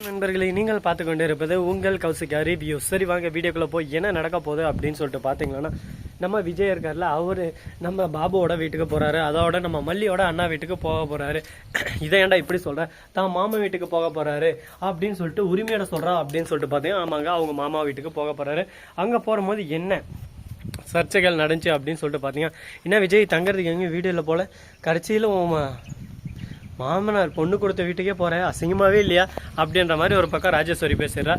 நண்பர்களை நீங்கள் பார்த்து கொண்டு இருப்பது உங்கள் கௌசிகா ரிவ்யூ சரி வாங்க வீடியோக்குள்ளே போய் என்ன நடக்க போகுது அப்படின்னு சொல்லிட்டு பார்த்தீங்கன்னா நம்ம விஜய் இருக்கார்ல அவரு நம்ம பாபுவோட வீட்டுக்கு போறாரு அதோட நம்ம மல்லியோட அண்ணா வீட்டுக்கு போக போறாரு. இதை ஏன்டா இப்படி சொல்கிறேன் தான் மாமா வீட்டுக்கு போக போறாரு அப்படின்னு சொல்லிட்டு உரிமையோட சொல்கிறா அப்படின்னு சொல்லிட்டு பார்த்தீங்கன்னா ஆமாங்க அவங்க மாமா வீட்டுக்கு போக போறாரு. அங்கே போகும்போது என்ன சர்ச்சைகள் நடந்துச்சு அப்படின்னு சொல்லிட்டு பார்த்தீங்கன்னா என்ன விஜய் தங்குறதுக்கு எங்கேயும் வீடியோவில் போல்? கடைசியில் உன் மாமனார் பொண்ணு கொடுத்த வீட்டுக்கே போகிறேன் அசிங்கமாகவே இல்லையா? அப்படின்ற மாதிரி ஒரு பக்கம் ராஜேஸ்வரி பேசுகிறா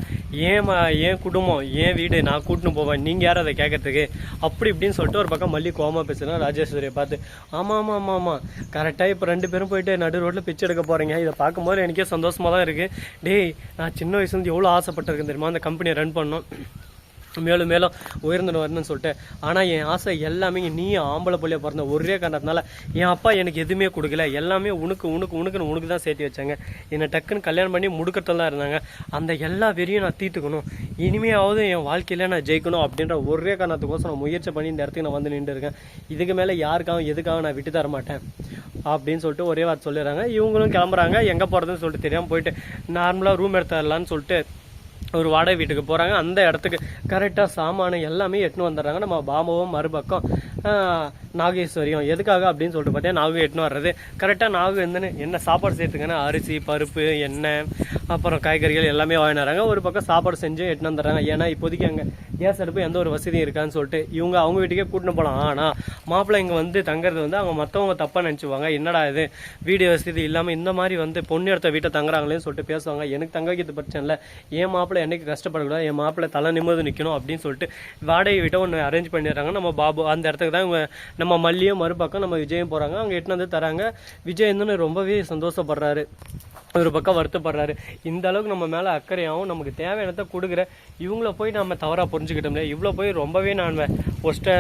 ஏன் ஏன் குடும்பம் ஏன் வீடு நான் கூட்டின்னு போவேன்? நீங்கள் யார் அதை கேட்கறதுக்கு அப்படி இப்படின்னு சொல்லிட்டு ஒரு பக்கம் மல்லி கோமா பேசுகிறேன் ராஜேஸ்வரியை பார்த்து. ஆமாம் ஆமாம் ஆமாம் ஆமாம் கரெக்டாக இப்போ ரெண்டு பேரும் போயிட்டு நடு ரோட்டில் பிச்சை எடுக்க போகிறீங்க இதை பார்க்கும்போது எனக்கே சந்தோஷமாக தான் இருக்குது டேய் நான் சின்ன வயசுலேருந்து எவ்வளோ ஆசைப்பட்டிருக்கேன் தெரியுமா? அந்த கம்பெனியை ரன் பண்ணோம் மேலும் மேலும் உயர்ந்துட்டு வரணும்னு சொல்லிட்டு. ஆனால் என் ஆசை எல்லாமே நீ ஆம்பளை பிள்ளைய பிறந்த ஒரே காரணத்தினால என் அப்பா எனக்கு எதுவுமே கொடுக்கல. எல்லாமே உனக்கு உனக்கு உனக்குன்னு உனக்கு தான் சேர்த்து வச்சாங்க. என்னை டக்குன்னு கல்யாணம் பண்ணி முடுக்கத்தில் தான் இருந்தாங்க. அந்த எல்லா வெறியும் நான் தீர்த்துக்கணும். இனிமையாவது என் வாழ்க்கையில நான் ஜெயிக்கணும் அப்படின்ற ஒரே காரணத்துக்கோசம் நான் முயற்சி பண்ணி இந்த இடத்துக்கு நான் வந்து நின்று இருக்கேன். இதுக்கு மேலே யாருக்காகவும் எதுக்காக நான் விட்டு தர மாட்டேன். அப்படின்னு சொல்லிட்டு ஒரே வார்த்தை சொல்லிடுறாங்க. இவங்களும் கிளம்புறாங்க. எங்கே போகிறதுன்னு சொல்லிட்டு தெரியாமல் போயிட்டு நார்மலாக ரூம் எடுத்துடலான்னு சொல்லிட்டு ஒரு வாடகை வீட்டுக்கு போகிறாங்க அந்த இடத்துக்கு கரெக்டாக சாமானு எல்லாமே எட்டுன்னு வந்துடுறாங்க. நம்ம பாமாவும் மறுபக்கம் நாகேஸ்வரியம் நாகேஸ்வரியும் எதுக்காக அப்படின்னு சொல்லிட்டு பார்த்தீங்கன்னா நாகு எட்டுன்னு வர்றது. கரெக்டாக நாகு எந்தன்னு என்ன சாப்பாடு சேர்த்துங்கன்னா அரிசி பருப்பு எண்ணெய் அப்புறம் காய்கறிகள் எல்லாமே வாங்கினாராங்க ஒரு பக்கம் சாப்பாடு செஞ்சு எட்டுன்னு வந்துடுறாங்க. ஏன்னா இப்போதைக்கு அங்கே கேஸ் அடுப்பு எந்த ஒரு வசதியும் இருக்கான்னு சொல்லிட்டு இவங்க அவங்க வீட்டுக்கே கூட்டின்னு போகலாம் ஆனால் மாப்பிள்ளை இங்கே வந்து தங்குறது வந்து அவங்க மற்றவங்க தப்பாக நினச்சிவாங்க என்னடா இது? வீடு வசதி இல்லாமல் இந்த மாதிரி வந்து பொண்ணு எடுத்த வீட்டை தங்குறாங்களேன்னு சொல்லிட்டு பேசுவாங்க. எனக்கு தங்க வைக்கிறது பிரச்சனை இல்லை. என் மாப்பிள்ளை என்னைக்கு கஷ்டப்படக்கூடாது? என் மாப்பிள்ளை தலை நிமிர்ந்து நிற்கணும் அப்படின்னு சொல்லிட்டு வாடகை வீட்டை ஒன்று அரேஞ்ச் பண்ணிடுறாங்க. நம்ம பாபு அந்த இடத்துக்கு தான் இவங்க நம்ம மல்லியும் மறுபக்கம் நம்ம விஜயும் போகிறாங்க அவங்க எட்டுனது வந்து தராங்க. விஜய் வந்து ரொம்பவே சந்தோஷப்படுறாரு. ஒரு பக்கம் வருத்தப்படுறாரு. இந்த அளவுக்கு நம்ம மேலே அக்கறையாகவும் நமக்கு தேவையானதை கொடுக்குற இவங்கள போய் நம்ம தவறாக புரிஞ்சுக்கிட்டோம்ல. இவ்வளோ போய் ரொம்பவே நான் ஒஸ்ட்டை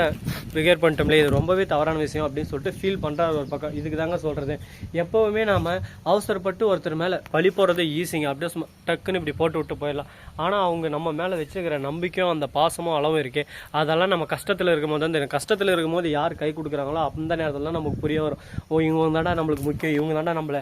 பிகேர் பண்ணிட்டோம்ல. இது ரொம்பவே தவறான விஷயம் அப்படின்னு சொல்லிட்டு ஃபீல் பண்ணுறாரு ஒரு பக்கம். இதுக்கு தாங்க சொல்கிறது எப்போவுமே நாம் அவசரப்பட்டு ஒருத்தர் மேலே பழி போகிறது ஈஸிங்க அப்படியே சும்மா டக்குன்னு இப்படி போட்டு விட்டு போயிடலாம். ஆனால் அவங்க நம்ம மேலே வச்சுக்கிற நம்பிக்கையும் அந்த பாசமும் அளவும் இருக்குது அதெல்லாம் நம்ம கஷ்டத்தில் இருக்கும்போது அந்த கஷ்டத்தில் இருக்கும்போது யார் கை கொடுக்குறாங்களோ அந்த நேரத்தில் தான் நமக்கு புரிய வரும். ஓ இவங்க தாண்டா நம்மளுக்கு முக்கியம். இவங்க தாண்டா நம்மளை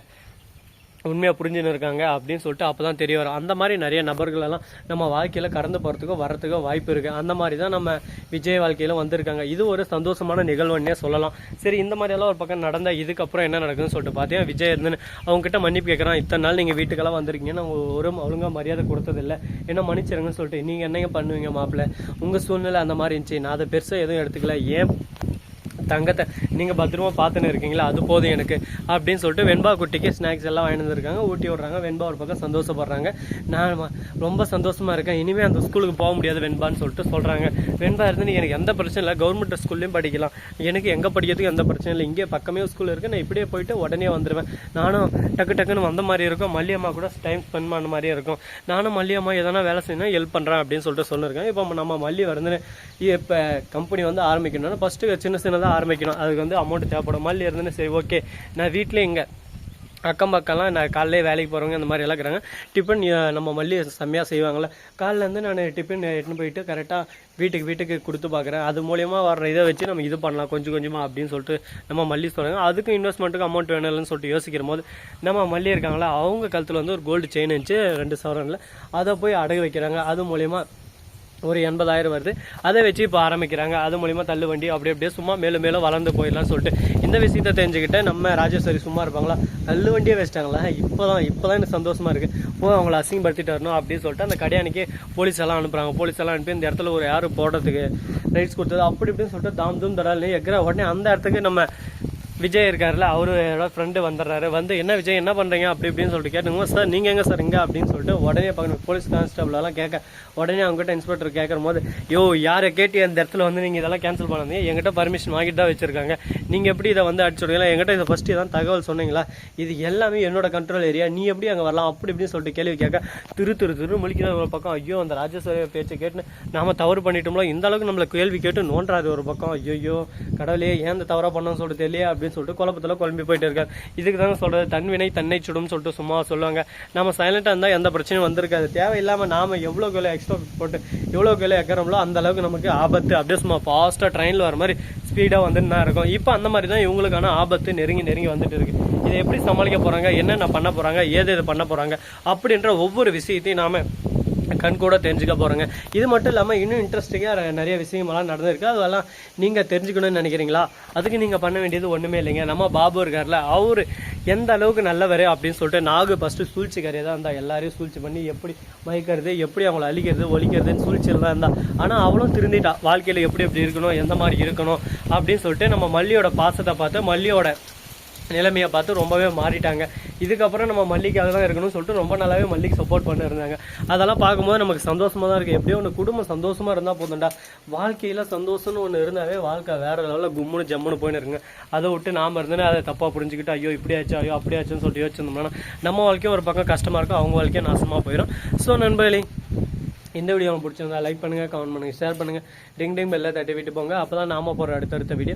உண்மையாக புரிஞ்சுன்னு இருக்காங்க அப்படின்னு சொல்லிட்டு அப்போ தான் தெரிய வரும். அந்த மாதிரி நிறைய நபர்கள் எல்லாம் நம்ம வாழ்க்கையில் கடந்து போகிறதுக்கோ வரத்துக்கோ வாய்ப்பு இருக்குது அந்த மாதிரி தான் நம்ம விஜய் வாழ்க்கையில் வந்திருக்காங்க. இது ஒரு சந்தோஷமான நிகழ்வுன்னே சொல்லலாம். சரி இந்த மாதிரியெல்லாம் ஒரு பக்கம் நடந்த இதுக்கப்புறம் என்ன நடக்குதுன்னு சொல்லிட்டு பார்த்தீங்கன்னா விஜய் இருந்துன்னு அவங்ககிட்ட மன்னிப்பு கேட்குறான் இத்தனை நாள் நீங்கள் வீட்டுக்கெல்லாம் வந்திருக்கீங்கன்னு அவங்க ஒரு ஒழுங்காக மரியாதை கொடுத்ததில்ல. என்ன மன்னிச்சிருங்கன்னு சொல்லிட்டு நீங்கள் என்னங்க பண்ணுவீங்க மாப்பிள்ளை? உங்கள் சூழ்நிலை அந்த மாதிரி இருந்துச்சு. நான் அதை பெருசாக எதுவும் எடுத்துக்கல. ஏன் தங்கத்தை நீங்கள் பத்திரமா பார்த்துன்னு இருக்கீங்களா? அது போதும் எனக்கு. அப்படின்னு சொல்லிட்டு வெண்பா குட்டிக்கு ஸ்நாக்ஸ் எல்லாம் வாங்கி வந்துருக்காங்க. ஊட்டி விட்றாங்க. வெண்பா ஒரு பக்கம் சந்தோஷப்படுறாங்க. நான் ரொம்ப சந்தோஷமாக இருக்கேன். இனிமேல் அந்த ஸ்கூலுக்கு போக முடியாது வெண்பான்னு சொல்லிட்டு சொல்கிறாங்க வெண்பா இருந்து எனக்கு எந்த பிரச்சனை இல்லை. கவர்மெண்ட் ஸ்கூல்லையும் படிக்கலாம். எனக்கு எங்கே படிக்கிறதுக்கு எந்த பிரச்சனை இல்லை. இங்கே பக்கமே ஸ்கூல் இருக்குது நான் இப்படியே போயிட்டு உடனே வந்துடுவேன் நானும் டக்கு டக்குன்னு வந்த மாதிரி இருக்கும். மல்லியம்மா கூட டைம் ஸ்பெண்ட் பண்ண மாதிரியே இருக்கும். நானும் மல்லியம்மா எதனா வேலை செய்யணும் ஹெல்ப் பண்ணுறேன் அப்படின்னு சொல்லிட்டு சொல்லியிருக்கேன் இப்போ நம்ம மல்லி வந்து இப்போ கம்பெனி வந்து ஆரம்பிக்கணும்னா ஃபஸ்ட்டு சின்ன சின்னதாக ஆரம்பிக்கணும். அதுக்கு வந்து அமௌண்ட் தேவைப்படும். மல்லி இருந்தேன்னு சரி ஓகே நான் வீட்டிலே இங்கே அக்கம் பக்கம்லாம் நான் காலையிலே வேலைக்கு போகிறவங்க அந்த மாதிரி எல்லாம் இருக்கிறாங்க. டிஃபன் நம்ம மல்லி செம்மையாக செய்வாங்கள்ல காலிலேருந்து நான் டிஃபன் எடுத்துன்னு போயிட்டு கரெக்டாக வீட்டுக்கு வீட்டுக்கு கொடுத்து பார்க்குறேன் அது மூலியமாக வர்ற இதை வச்சு நம்ம இது பண்ணலாம் கொஞ்சம் கொஞ்சமாக அப்படின்னு சொல்லிட்டு நம்ம மல்லி சொல்கிறாங்க அதுக்கும் இன்வெஸ்ட்மெண்ட்டுக்கு அமௌண்ட் வேணும்னு சொல்லிட்டு யோசிக்கிற போது நம்ம மல்லி இருக்காங்களா அவங்க கழுத்தில் வந்து ஒரு கோல்டு செயின் இருந்துச்சு ரெண்டு சவரனில் அதை போய் அடகு வைக்கிறாங்க. அது மூலியமாக ஒரு எண்பதாயிரம் வருது. அதை வச்சு இப்போ ஆரம்பிக்கிறாங்க. அது மூலிமா தள்ளு வண்டி அப்படி அப்படியே சும்மா மேலும் மேலும் வளர்ந்து போயிடலாம்னு சொல்லிட்டு இந்த விஷயத்தை தெரிஞ்சுக்கிட்டு நம்ம ராஜேஸ்வரி சும்மா இருப்பாங்களா? தள்ளு வண்டியே வச்சிட்டாங்களா? இப்போ தான் இப்போ தான் எனக்கு சந்தோஷமாக இருக்குது போ அவங்கள அசிங்கப்படுத்திட்டு வரணும் அப்படின்னு சொல்லிட்டு அந்த கடையானிக்கு போலீஸ் எல்லாம் அனுப்புகிறாங்க போலீஸ் எல்லாம் அனுப்பி இந்த இடத்துல ஒரு யாரும் போடுறதுக்கு ரைட்ஸ் கொடுத்தது அப்படி இப்படின்னு சொல்லிட்டு தாம் தூம் தடால்னு எக்கிற உடனே அந்த இடத்துக்கு நம்ம விஜய் இருக்காருல்ல அவரோட ஃப்ரெண்டு வந்துடுறாரு. வந்து என்ன விஜய் என்ன பண்ணுறீங்க அப்படி இப்படின்னு சொல்லிட்டு கேட்டுங்க. சார் நீங்கள் எங்கே சார் இங்கே? அப்படின்னு சொல்லிட்டு உடனே பார்க்கணும் போலீஸ் கான்ஸ்டபிளெல்லாம் கேட்க உடனே அவங்ககிட்ட இன்ஸ்பெக்டர் கேட்குற போது யோ யாரை கேட்டு அந்த இடத்துல வந்து நீங்கள் இதெல்லாம் கேன்சல் பண்ணாதீங்க. எங்கிட்ட பர்மிஷன் வாங்கிட்டு தான் வச்சிருக்காங்க. நீங்கள் எப்படி இதை வந்து அடிச்சுடுங்களா எங்கிட்ட இதை ஃபஸ்ட்டு இதான் தகவல் சொன்னீங்களா? இது எல்லாமே என்னோட கண்ட்ரோல் ஏரியா நீ எப்படி அங்கே வரலாம்? அப்படி இப்படின்னு சொல்லிட்டு கேள்வி கேட்க திரு திரு திரு முழிக்கிற ஒரு பக்கம். ஐயோ அந்த ராஜேஸ்வரிய பேச்சை கேட்டு நாம தவறு பண்ணிட்டோம்ல. இந்த அளவுக்கு நம்மளை கேள்வி கேட்டு நோன்றாது ஒரு பக்கம். ஐயோ கடவுளே ஏன் இந்த தவறா பண்ணோம்னு சொல்லிட்டு தெரியல அப்படி அப்படின்னு சொல்லிட்டு குழப்பத்தில் குழம்பி போயிட்டு இருக்காரு. இதுக்கு தாங்க சொல்கிறது தன்வினை தன்னை சுடும்னு சொல்லிட்டு சும்மா சொல்லுவாங்க. நம்ம சைலண்டாக இருந்தால் எந்த பிரச்சனையும் வந்திருக்காது. தேவையில்லாமல் நாம எவ்வளோ கிலோ எக்ஸ்ட்ரா போட்டு எவ்வளோ கிலோ எக்கிறோம்லோ அந்த அளவுக்கு நமக்கு ஆபத்து. அப்படியே சும்மா ஃபாஸ்ட்டாக ட்ரெயினில் வர மாதிரி ஸ்பீடாக வந்துட்டு தான் இருக்கும். இப்போ அந்த மாதிரி தான் இவங்களுக்கான ஆபத்து நெருங்கி நெருங்கி வந்துட்டு இருக்கு. இதை எப்படி சமாளிக்க போகிறாங்க என்னென்ன பண்ண போகிறாங்க ஏது எது பண்ண போகிறாங்க அப்படின்ற ஒவ்வொரு விஷயத்தையும் நாம் கண் கூட தெரிஞ்சுக்க போகிறோங்க இது மட்டும் இல்லாமல் இன்னும் இன்ட்ரெஸ்டிங்காக நிறைய விஷயமெல்லாம் நடந்திருக்கு. அதெல்லாம் நீங்கள் தெரிஞ்சுக்கணும்னு நினைக்கிறீங்களா? அதுக்கு நீங்கள் பண்ண வேண்டியது ஒன்றுமே இல்லைங்க. நம்ம பாபு இருக்கார்ல அவர் எந்த அளவுக்கு நல்லவர் அப்படின்னு சொல்லிட்டு நாகு ஃபஸ்ட்டு சூழ்ச்சிக்காரியாக தான் இருந்தால் எல்லாரையும் சூழ்ச்சி பண்ணி எப்படி மயக்கிறது எப்படி அவங்கள அழிக்கிறது ஒழிக்கிறதுன்னு சூழ்ச்சியில் தான் இருந்தா. ஆனால் அவளும் திருந்திட்டா. வாழ்க்கையில் எப்படி எப்படி இருக்கணும் எந்த மாதிரி இருக்கணும் அப்படின்னு சொல்லிட்டு நம்ம மல்லியோட பாசத்தை பார்த்து மல்லியோட நிலைமையை பார்த்து ரொம்பவே மாறிட்டாங்க. இதுக்கப்புறம் நம்ம மல்லிக்காக தான் இருக்கணும்னு சொல்லிட்டு ரொம்ப நல்லாவே மல்லிக்கு சப்போர்ட் பண்ணிருந்தாங்க. அதெல்லாம் பார்க்கும்போது நமக்கு சந்தோஷமாக தான் இருக்குது எப்படியோ ஒன்று குடும்பம் சந்தோஷமாக இருந்தால் போதும்டா. வாழ்க்கையில் சந்தோஷம்னு ஒன்று இருந்தாவே வாழ்க்கை வேறு லெவலில் கும்முன்னு ஜம்முன்னு போயின்னு இருக்குங்க. அதை விட்டு நாம் இருந்துன்னு அதை தப்பாக புரிஞ்சுக்கிட்டு ஐயோ இப்படி ஆச்சு ஐயோ அப்படி ஆச்சுன்னு சொல்லிட்டு யோசிச்சிருந்தோம்னா நம்ம வாழ்க்கையும் ஒரு பக்கம் கஷ்டமாக இருக்கும் அவங்க வாழ்க்கையும் நாசமாக போயிடும் ஸோ நண்பர்களே இந்த வீடியோ உங்களுக்கு பிடிச்சிருந்தா லைக் பண்ணுங்க கமெண்ட் பண்ணுங்கள் ஷேர் பண்ணுங்கள் டிங் டிங் பெல்லை தட்டி விட்டு போங்க. அப்போ தான் நாம போகிற அடுத்தடுத்த வீடியோ